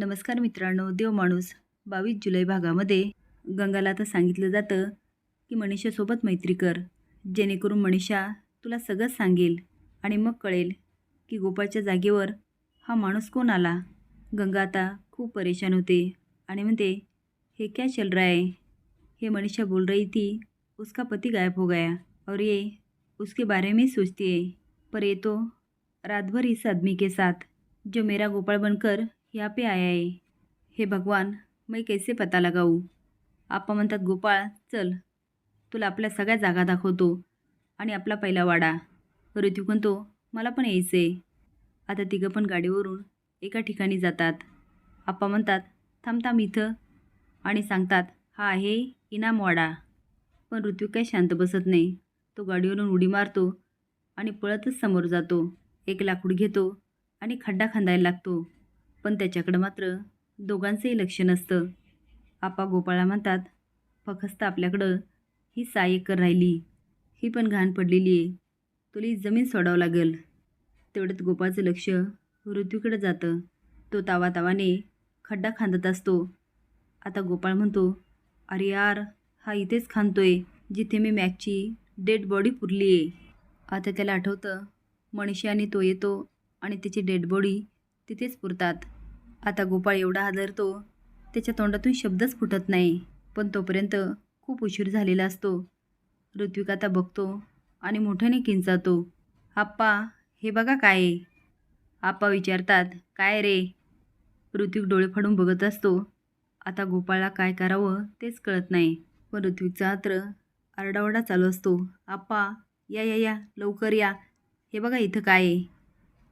नमस्कार मित्रांनो देव माणूस बावीस जुलै भागामध्ये गंगाला आता सांगितलं जातं की मनीषासोबत मैत्री कर जेणेकरून मनीषा तुला सगळं सांगेल आणि मग कळेल की गोपाळच्या जागेवर हा माणूस कोण आला. गंगा आता खूप परेशान होते आणि म्हणते हे क्या चल रहा है? ये मनीषा बोल रही थी उसका पति गायब हो गया. और ये उसके बारे में सोचती है. पर ये तो रात भर इस आदमी के साथ जो मेरा गोपाळ बनकर यहाँ पे आया है हे भगवान मैं कैसे पता लगाऊ? आपा म्हणतात गोपाळ चल. तुला आपल्या सगळ्या जागा दाखवतो आणि आपला पहिला वाडा. ऋतू म्हणतो मला पण यायचं आहे आता तिघं पण गाडीवरून एका ठिकाणी जातात. आप्पा म्हणतात थांब थांब इथं. आणि सांगतात हा आहे इनामवाडा पण ऋतू काही शांत बसत नाही. तो गाडीवरून उडी मारतो आणि पळतच समोर जातो. एक लाकूड घेतो आणि खड्डा खांदायला लागतो. पण त्याच्याकडं मात्र दोघांचंही लक्ष नसतं. आपा गोपाळा म्हणतात फखस्त आपल्याकडं ही साय एकर राहिली. ही पण घाण पडलेली आहे. तुला ही जमीन सोडावं लागेल. तेवढ्यात गोपाळचं लक्ष ऋतूकडं जातं. तो तावा तावाने खड्डा खांदत असतो. आता गोपाळ म्हणतो अरे यार हा इथेच खांदतोय जिथे मी मॅकची डेड बॉडी पुरली आहे. आता त्याला आठवतं मनीषा आणि तो येतो आणि त्याची डेड बॉडी तिथेच पुरतात. आता गोपाळ एवढा आदरतो त्याच्या तोंडातून शब्दच फुटत नाही पण तोपर्यंत खूप उशीर झालेला असतो. ऋत्विक आता बघतो आणि मोठ्याने किंचातो आप्पा हे बघा काय आहे? आप्पा विचारतात काय रे? ऋत्विक डोळे फाडून बघत असतो. आता गोपाळला काय करावं तेच कळत नाही पण ऋत्विकचा मात्र आरडाओरडा चालू असतो. आप्पा या या या लवकर या. हे बघा इथं काय आहे?